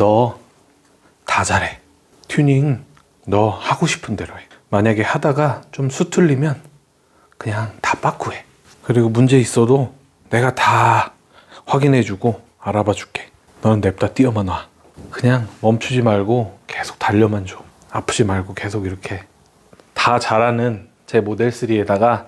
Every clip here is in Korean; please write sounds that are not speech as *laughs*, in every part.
너 다 잘해. 튜닝 너 하고 싶은 대로 해. 만약에 하다가 좀 수틀리면 그냥 다 빠꾸 해. 그리고 문제 있어도 내가 다 확인해주고 알아봐 줄게. 너는 냅다 뛰어만 와. 그냥 멈추지 말고 계속 달려만 줘. 아프지 말고 계속 이렇게 다 잘하는 제 모델 3에다가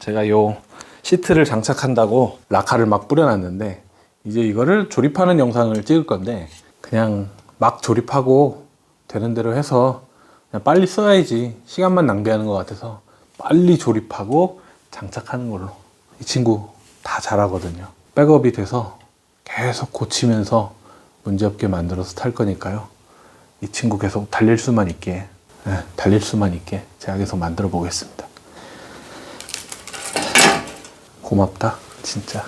제가 요 시트를 장착한다고 라카를 막 뿌려놨는데 이제 이거를 조립하는 영상을 찍을 건데 그냥 막 조립하고 되는 대로 해서 그냥 빨리 써야지 시간만 낭비하는 것 같아서 빨리 조립하고 장착하는 걸로. 이 친구 다 잘하거든요. 백업이 돼서 계속 고치면서 문제없게 만들어서 탈 거니까요. 이 친구 계속 달릴 수만 있게 예, 달릴 수만 있게 제가 계속 만들어 보겠습니다. 고맙다 진짜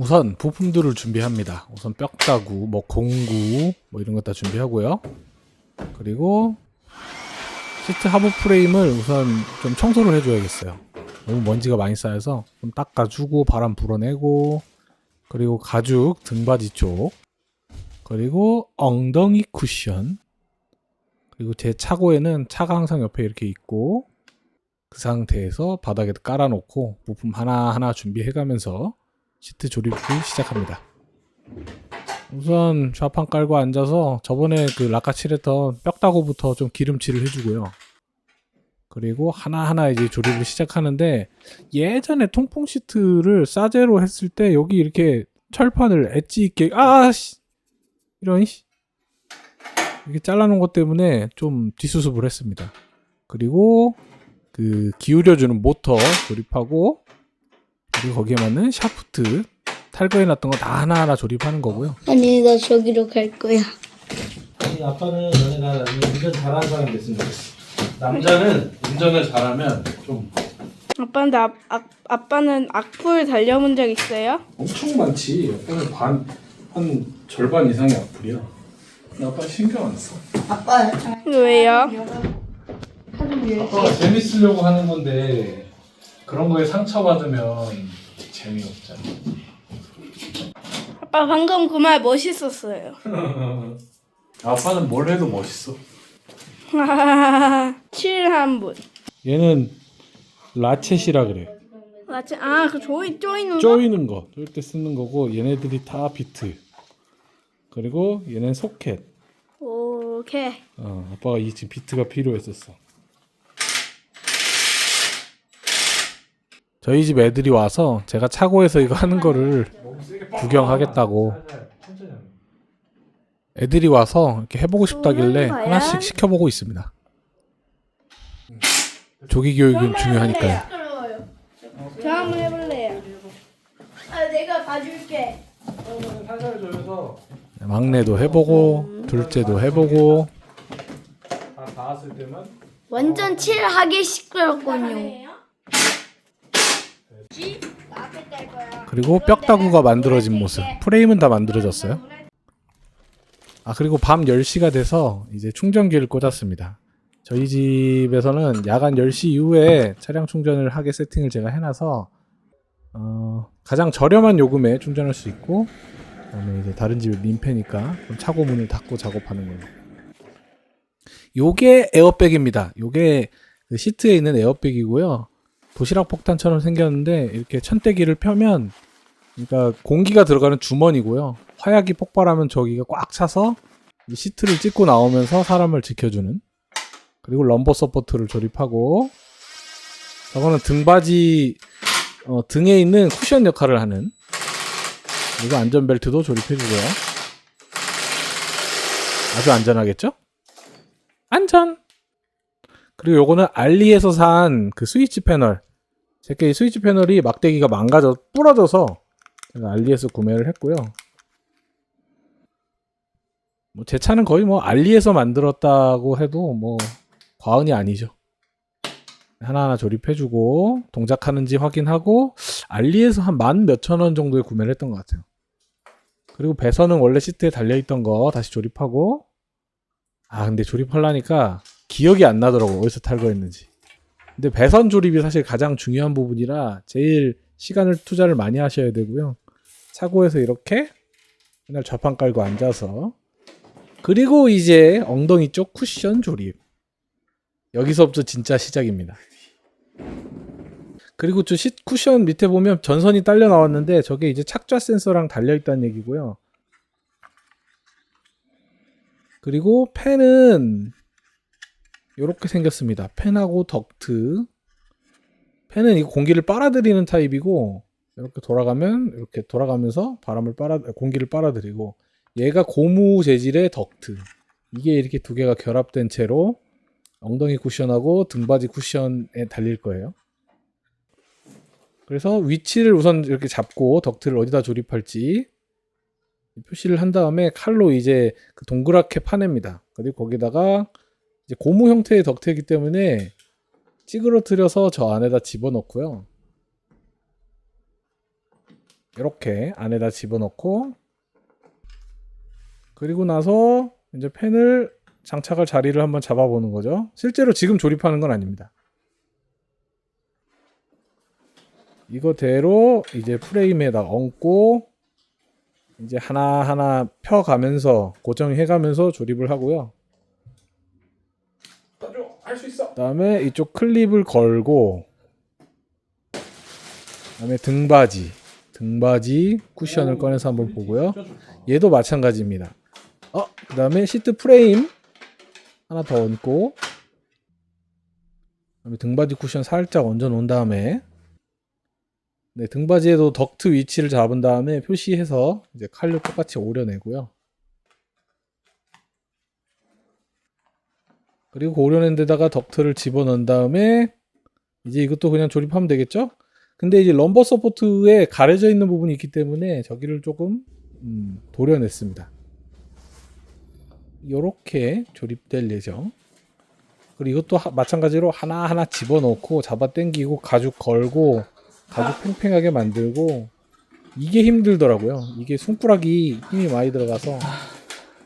우선 부품들을 준비합니다. 우선 뼈다구, 뭐 공구, 뭐 이런 것 다 준비하고요. 그리고 시트 하부 프레임을 우선 좀 청소를 해줘야겠어요. 너무 먼지가 많이 쌓여서 좀 닦아주고 바람 불어내고 그리고 가죽 등받이 쪽 그리고 엉덩이 쿠션 그리고 제 차고에는 차가 항상 옆에 이렇게 있고 그 상태에서 바닥에 깔아놓고 부품 하나하나 준비해가면서 시트 조립을 시작합니다. 우선 좌판 깔고 앉아서 저번에 그 라카 칠했던 뼈다구부터 좀 기름칠을 해주고요. 그리고 하나하나 이제 조립을 시작하는데 예전에 통풍 시트를 싸제로 했을 때 여기 이렇게 철판을 엣지 있게 아 씨 이런 씨 이렇게 잘라놓은 것 때문에 좀 뒷수습을 했습니다. 그리고 그 기울여주는 모터 조립하고 그리고 거기에 맞는 샤프트 탈거해놨던 거 다 하나하나 조립하는 거고요. 아니 나 저기로 갈 거야. 아니 아빠는 너네가 운전 잘하는 사람이 됐으면 좋겠어. 남자는 운전을 잘하면 좀 아빠는 나, 아, 아빠는 악플 달려본 적 있어요? 엄청 많지. 아빠는 반, 한 절반 이상이 악플이야. 근데 아빠 신경 안 써. 왜요? 아빠가 재밌으려고 하는 건데 그런 거에 상처받으면 재미없잖아. 아빠 방금 그 말 멋있었어요. *laughs* 아빠는 뭘 해도 멋있어. *laughs* 칠한 분. 얘는 라쳇이라 그래. 맞지? 아, 그 조이 쪼이는 거? 쪼이는 거, 쪼일 때 쓰는 거고 얘네들이 다 비트. 그리고 얘는 소켓. 오케이. 어, 아빠가 이 지금 비트가 필요했었어. 저희 집 애들이 와서 제가 차고에서 이거 하는 거를 구경하겠다고 애들이 와서 이렇게 해보고 싶다길래? 하나씩 시켜보고 있습니다. 조기 교육은 중요하니까요. 저 한번 해볼래요. 아, 내가 봐줄게. 막내도 해보고 둘째도 해보고 다 닿았을 때만 완전 칠하게 시끄럽군요. 그리고 뼈다구가 만들어진 모습. 프레임은 다 만들어졌어요. 아 그리고 밤 10시가 돼서 이제 충전기를 꽂았습니다. 저희 집에서는 야간 10시 이후에 차량 충전을 하게 세팅을 제가 해놔서 어, 가장 저렴한 요금에 충전할 수 있고 그다음에 이제 다른 집에 민폐니까 좀 차고 문을 닫고 작업하는 거예요 요게 에어백입니다. 요게 그 시트에 있는 에어백이고요 도시락 폭탄처럼 생겼는데 이렇게 천대기를 펴면 그러니까 공기가 들어가는 주머니고요. 화약이 폭발하면 저기가 꽉 차서 이 시트를 찍고 나오면서 사람을 지켜주는 그리고 럼버 서포트를 조립하고 저거는 등받이 어, 등에 있는 쿠션 역할을 하는 그리고 안전벨트도 조립해주고요. 아주 안전하겠죠? 안전! 그리고 요거는 알리에서 산 그 스위치 패널 제게 이 스위치 패널이 막대기가 망가져 부러져서 알리에서 구매를 했고요. 뭐 제 차는 거의 뭐 알리에서 만들었다고 해도 뭐 과언이 아니죠. 하나하나 조립해주고 동작하는지 확인하고 알리에서 한 만 몇천 원 정도에 구매를 했던 것 같아요. 그리고 배선은 원래 시트에 달려있던 거 다시 조립하고 아 근데 조립하려니까 기억이 안 나더라고 어디서 탈거했는지. 근데 배선 조립이 사실 가장 중요한 부분이라 제일 시간을 투자를 많이 하셔야 되고요. 차고에서 이렇게 맨날 좌판 깔고 앉아서 그리고 이제 엉덩이 쪽 쿠션 조립 여기서부터 진짜 시작입니다. 그리고 저 시, 쿠션 밑에 보면 전선이 딸려 나왔는데 저게 이제 착좌 센서랑 달려 있다는 얘기고요. 그리고 펜은 이렇게 생겼습니다. 펜하고 덕트. 펜은 이 공기를 빨아들이는 타입이고 이렇게 돌아가면 이렇게 돌아가면서 바람을 빨아 공기를 빨아들이고 얘가 고무 재질의 덕트. 이게 이렇게 두 개가 결합된 채로 엉덩이 쿠션하고 등받이 쿠션에 달릴 거예요. 그래서 위치를 우선 이렇게 잡고 덕트를 어디다 조립할지 표시를 한 다음에 칼로 이제 그 동그랗게 파냅니다. 그리고 거기다가 이제 고무 형태의 덕트이기 때문에 찌그러뜨려서 저 안에다 집어넣고요. 이렇게 안에다 집어넣고 그리고 나서 이제 펜을 장착할 자리를 한번 잡아보는 거죠. 실제로 지금 조립하는 건 아닙니다. 이거대로 이제 프레임에다 얹고 이제 하나하나 펴가면서 고정해가면서 조립을 하고요. 할수 있어. 그다음에 이쪽 클립을 걸고 그다음에 등받이 등받이 쿠션을 꺼내서 한번 보고요. 얘도 마찬가지입니다. 어, 그다음에 시트 프레임 하나 더 얹고 그다음에 등받이 쿠션 살짝 얹어 놓은 다음에 네, 등받이에도 덕트 위치를 잡은 다음에 표시해서 이제 칼로 똑같이 오려내고요. 그리고 그 오려낸 데다가 덕트를 집어넣은 다음에 이제 이것도 그냥 조립하면 되겠죠? 근데 이제 럼버 서포트에 가려져 있는 부분이 있기 때문에 저기를 조금 음, 도려냈습니다. 이렇게 조립될 예정. 그리고 이것도 하- 마찬가지로 하나하나 집어넣고 잡아 당기고 가죽 걸고 가죽 팽팽하게 만들고 이게 힘들더라고요. 이게 손가락이 힘이 많이 들어가서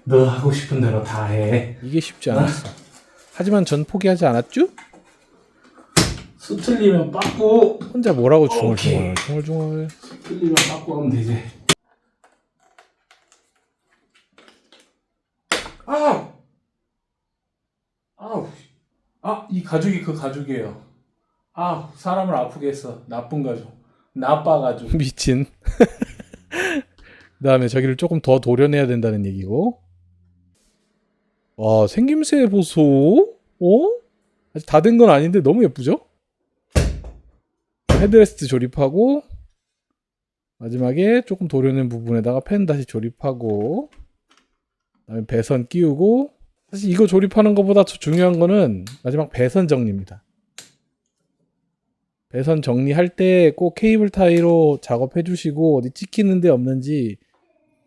너 하고 싶은 대로 다 해. 이게 쉽지 않았어. 하지만 전 포기하지 않았죠? 수틀리면 빠꾸, 혼자 뭐라고 중얼중얼. 중얼중얼 틀리면 빠꾸 하면 되지. 아우! 아우! 아, 이 가죽이 그 가죽이에요. 아, 사람을 아프게 했어. 나쁜 가죽. 나빠 가죽. 미친. 그 *laughs* 다음에 저기를 조금 더 도려내야 된다는 얘기고. 와, 생김새 보소? 어? 아직 다 된 건 아닌데 너무 예쁘죠? 헤드레스트 조립하고, 마지막에 조금 도려낸 부분에다가 펜 다시 조립하고, 그다음에 배선 끼우고 사실 이거 조립하는 것보다 더 중요한 거는 마지막 배선 정리입니다. 배선 정리할 때 꼭 케이블 타이로 작업해 주시고 어디 찍히는 데 없는지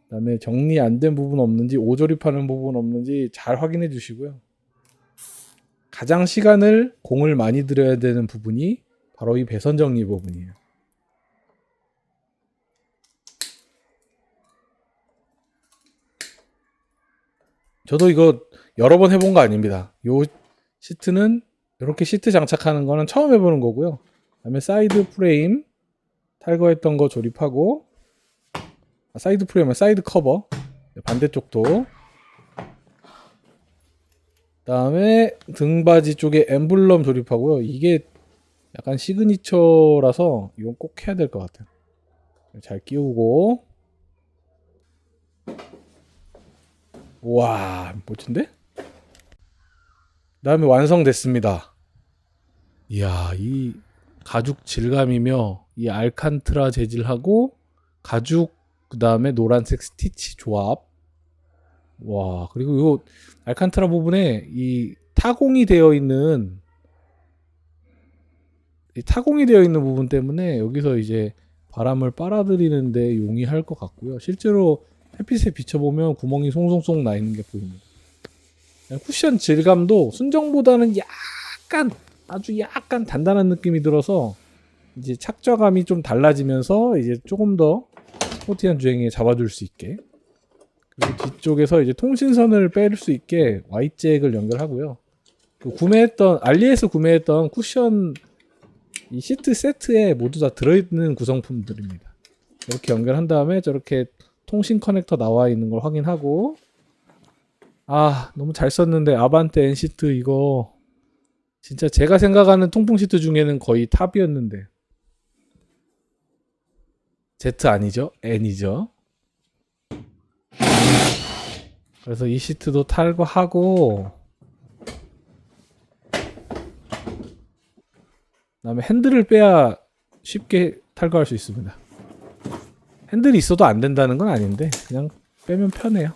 그다음에 정리 안 된 부분 없는지 오조립하는 부분 없는지 잘 확인해 주시고요. 가장 시간을 공을 많이 들여야 되는 부분이 바로 이 배선 정리 부분이에요. 저도 이거 여러 번 해본 거 아닙니다. 요 시트는 이렇게 시트 장착하는 거는 처음 해보는 거고요. 그다음에 사이드 프레임 탈거했던 거 조립하고 아, 사이드 프레임은 사이드 커버 네, 반대쪽도 그다음에 등받이 쪽에 엠블럼 조립하고요. 이게 약간 시그니처라서 이건 꼭 해야 될 것 같아요. 잘 끼우고 와 멋진데? 그다음에 완성됐습니다. 이야 이 가죽 질감이며 이 알칸트라 재질하고 가죽 그 다음에 노란색 스티치 조합 와 그리고 요 알칸트라 부분에 이 타공이 되어 있는 이 타공이 되어 있는 부분 때문에 여기서 이제 바람을 빨아들이는데 용이할 것 같고요. 실제로 햇빛에 비춰보면 구멍이 송송송 나 있는 게 보입니다. 쿠션 질감도 순정보다는 약간 아주 약간 단단한 느낌이 들어서 이제 착좌감이 좀 달라지면서 이제 조금 더 스포티한 주행에 잡아줄 수 있게 그리고 뒤쪽에서 이제 통신선을 뺄 수 있게 Y잭을 연결하고요. 그 구매했던 알리에서 구매했던 쿠션 이 시트 세트에 모두 다 들어있는 구성품들입니다. 이렇게 연결한 다음에 저렇게 통신 커넥터 나와 있는 걸 확인하고 아 너무 잘 썼는데 아반떼 N 시트 이거 진짜 제가 생각하는 통풍 시트 중에는 거의 탑이었는데 Z 아니죠? N이죠. 그래서 이 시트도 탈거하고 그다음에 핸들을 빼야 쉽게 탈거할 수 있습니다. 핸들이 있어도 안 된다는 건 아닌데 그냥 빼면 편해요.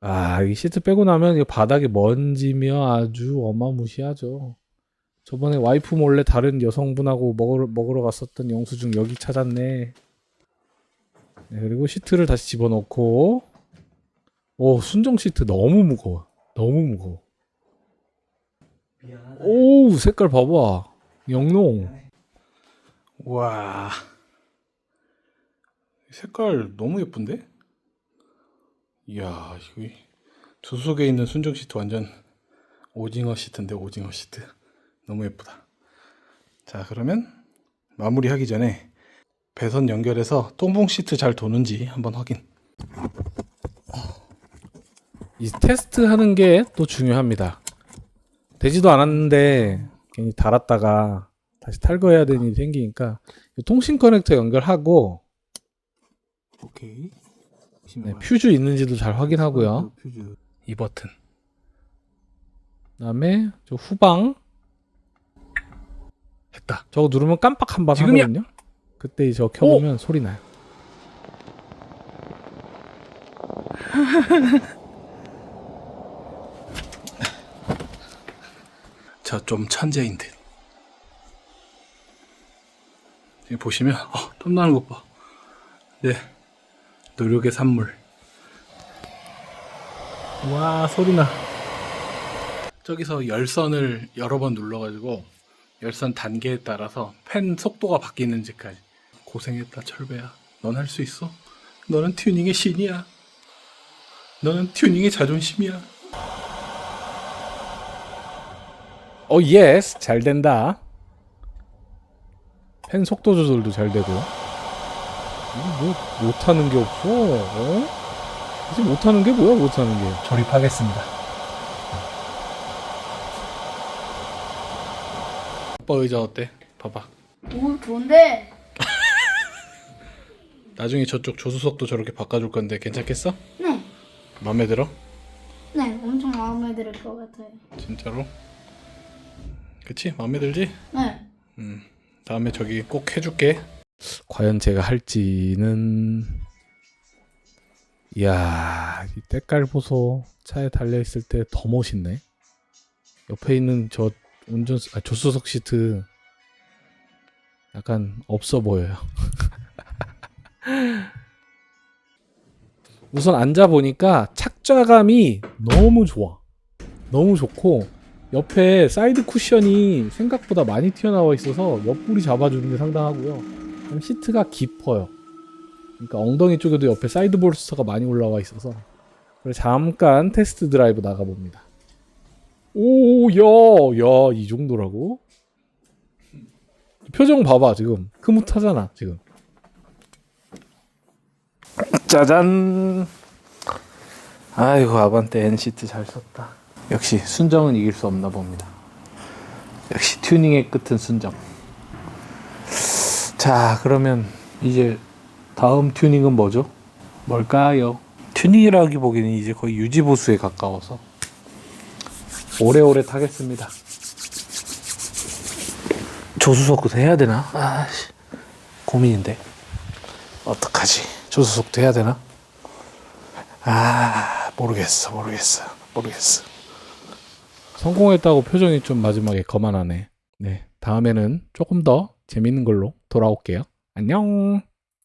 아, 이 시트 빼고 나면 이 바닥에 먼지며 아주 어마무시하죠. 저번에 와이프 몰래 다른 여성분하고 먹으러, 먹으러 갔었던 영수증 여기 찾았네. 네, 그리고 시트를 다시 집어넣고 오, 순정 시트 너무 무거워. 너무 무거워. 오, 색깔 봐봐. 영롱. 와. 색깔 너무 예쁜데? 이야, 이거 두 속에 있는 순정 시트 완전 오징어 시트인데 오징어 시트. 너무 예쁘다. 자, 그러면 마무리하기 전에 배선 연결해서 통풍 시트 잘 도는지 한번 확인. 이 테스트 하는 게 또 중요합니다. 되지도 않았는데 괜히 달았다가 다시 탈거해야 되는 일이 생기니까 이 통신 커넥터 연결하고 오케이. 네, 퓨즈 있는지도 잘 확인하고요. 이 버튼. 그다음에 저 후방 했다. 저거 누르면 깜빡 한 번 지금이야. 하거든요. 그때 저 켜보면 소리 나요. *laughs* 저 좀 천재인 듯. 지금 보시면 어, 땀 나는 것 봐. 네, 노력의 산물. 와 소리 나. 저기서 열선을 여러 번 눌러가지고 열선 단계에 따라서 팬 속도가 바뀌는지까지 고생했다 철배야. 넌 할 수 있어. 너는 튜닝의 신이야. 너는 튜닝의 자존심이야. 어 예스 잘 된다. 팬 속도 조절도 잘 되고. 뭐 못하는 게 없어. 어? 이제 못하는 게 뭐야 못하는 게. 조립하겠습니다. 오빠 의자 어때? 봐봐. 오 좋은데. *laughs* 나중에 저쪽 조수석도 저렇게 바꿔줄 건데 괜찮겠어? 네. 마음에 들어? 네, 엄청 마음에 들 것 같아요. 진짜로? 그치? 마음에 들지? 네. 다음에 저기 꼭 해줄게. 과연 제가 할지는 이야 이 때깔 보소 차에 달려 있을 때 더 멋있네. 옆에 있는 저 운전 아, 조수석 시트 약간 없어 보여요. *laughs* 우선 앉아 보니까 착좌감이 너무 좋아. 너무 좋고 옆에 사이드 쿠션이 생각보다 많이 튀어나와 있어서 옆구리 잡아주는 게 상당하고요. 시트가 깊어요. 그러니까 엉덩이 쪽에도 옆에 사이드 볼스터가 많이 올라와 있어서 그래서 잠깐 테스트 드라이브 나가봅니다. 오, 야, 야, 이 정도라고? 표정 봐봐, 지금. 흐뭇하잖아, 지금. 짜잔. 아이고, 아반떼 N시트 잘 썼다. 역시 순정은 이길 수 없나 봅니다. 역시 튜닝의 끝은 순정. 자, 그러면 이제 다음 튜닝은 뭐죠? 뭘까요? 튜닝이라기 보기에는 이제 거의 유지보수에 가까워서 오래오래 타겠습니다. 조수석도 해야 되나? 아씨 고민인데 어떡하지? 조수석도 해야 되나? 아 모르겠어 모르겠어 모르겠어. 성공했다고 표정이 좀 마지막에 거만하네. 네 다음에는 조금 더 재밌는 걸로 돌아올게요. 안녕.